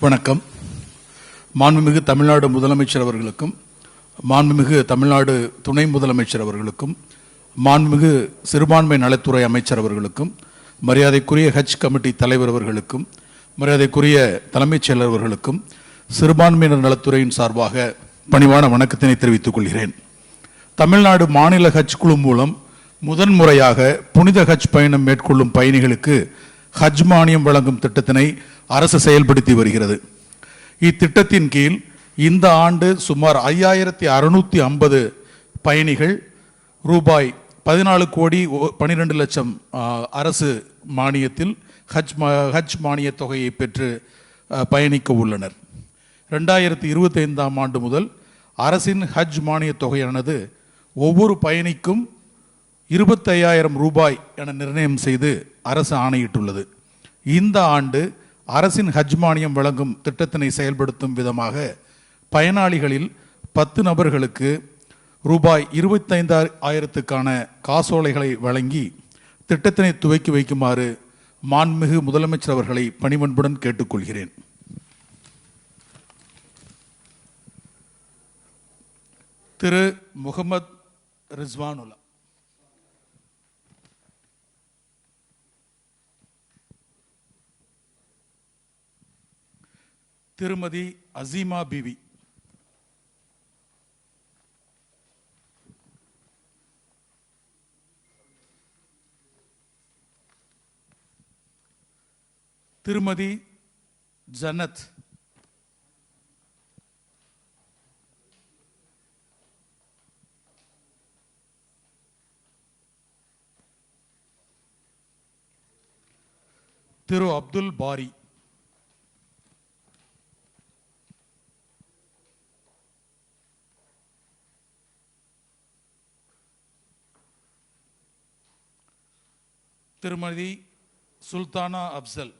வணக்கம். மாண்புமிகு தமிழ்நாடு முதலமைச்சர் அவர்களுக்கும் மாண்புமிகு தமிழ்நாடு துணை முதலமைச்சர் அவர்களுக்கும் மாண்புமிகு சிறுபான்மை நலத்துறை அமைச்சர் அவர்களுக்கும் மரியாதைக்குரிய ஹஜ் கமிட்டி தலைவர் அவர்களுக்கும் மரியாதைக்குரிய தலைமைச் செயலர் அவர்களுக்கும் சிறுபான்மையினர் நலத்துறையின் சார்பாக பணிவான வணக்கத்தினை தெரிவித்துக் கொள்கிறேன். தமிழ்நாடு மாநில ஹஜ் குழு மூலம் முதன்முறையாக புனித ஹஜ் பயணம் மேற்கொள்ளும் பயணிகளுக்கு ஹஜ் மானியம் வழங்கும் திட்டத்தினை அரசு செயல்படுத்தி வருகிறது. இத்திட்டத்தின் கீழ் இந்த ஆண்டு சுமார் ஐயாயிரத்தி அறுநூற்றி ஐம்பது பயணிகள் ரூபாய் பதினாலு கோடி பனிரெண்டு லட்சம் அரசு மானியத்தில் ஹஜ் மா- ஹஜ் மானிய தொகையை பெற்று பயணிக்க உள்ளனர். ரெண்டாயிரத்தி இருபத்தைந்தாம் ஆண்டு முதல் அரசின் ஹஜ் மானிய தொகையானது ஒவ்வொரு பயணிக்கும் இருபத்தையாயிரம் ரூபாய் என நிர்ணயம் செய்து அரசு ஆணையிட்டுள்ளது. இந்த ஆண்டு அரசின் ஹஜ் மானியம் வழங்கும் திட்டத்தினை செயல்படுத்தும் விதமாக பயனாளிகளில் பத்து நபர்களுக்கு ரூபாய் இருபத்தைந்தாயிர ஆயிரத்துக்கான காசோலைகளை வழங்கி திட்டத்தினை துவக்கி வைக்குமாறு மாண்புமிகு முதலமைச்சர் அவர்களை பணிவன்புடன் கேட்டுக்கொள்கிறேன். திரு முகமது ரிஸ்வானுல்லா. திருமதி அசீமா பிவி. திருமதி ஜனத் திரு அப்துல் பாரி. திருமதி சுல்தானா அப்சல்.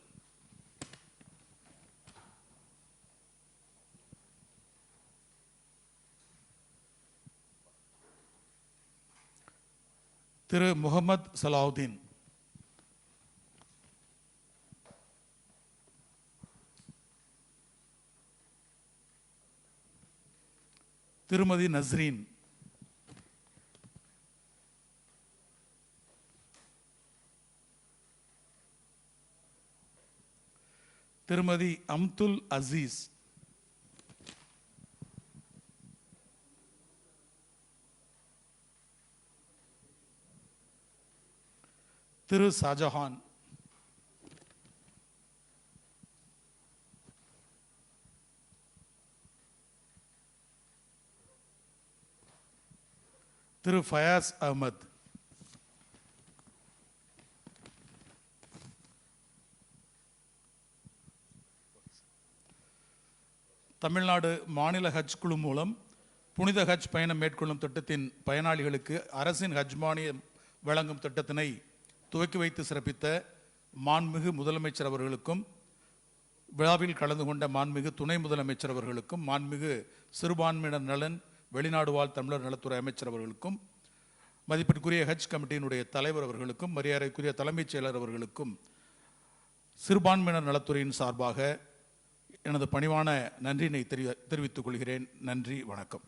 திரு முகமது சலாவுதீன். திருமதி நஸ்ரீன். திருமதி அம்துல் அசீஸ் திரு ஷாஜஹான் திரு ஃபயாஸ் அகமத் தமிழ்நாடு மாநில ஹஜ் குழு மூலம் புனித ஹஜ் பயணம் மேற்கொள்ளும் திட்டத்தின் பயனாளிகளுக்கு அரசின் ஹஜ் மானியம் வழங்கும் திட்டத்தினை துவக்கி வைத்து சிறப்பித்த மாண்புமிகு முதலமைச்சர் அவர்களுக்கும் விழாவில் கலந்து கொண்ட மாண்புமிகு துணை முதலமைச்சர் அவர்களுக்கும் மாண்புமிகு சிறுபான்மையினர் நலன் வெளிநாடு வாழ் தமிழர் நலத்துறை அமைச்சர் அவர்களுக்கும் மதிப்பிற்குரிய ஹஜ் கமிட்டியினுடைய தலைவர் அவர்களுக்கும் மரியாதைக்குரிய தலைமைச் செயலர் அவர்களுக்கும் சிறுபான்மையினர் நலத்துறையின் சார்பாக எனது பணிவான நன்றியினை தெரி தெரிவித்துக் கொள்கிறேன். நன்றி வணக்கம்.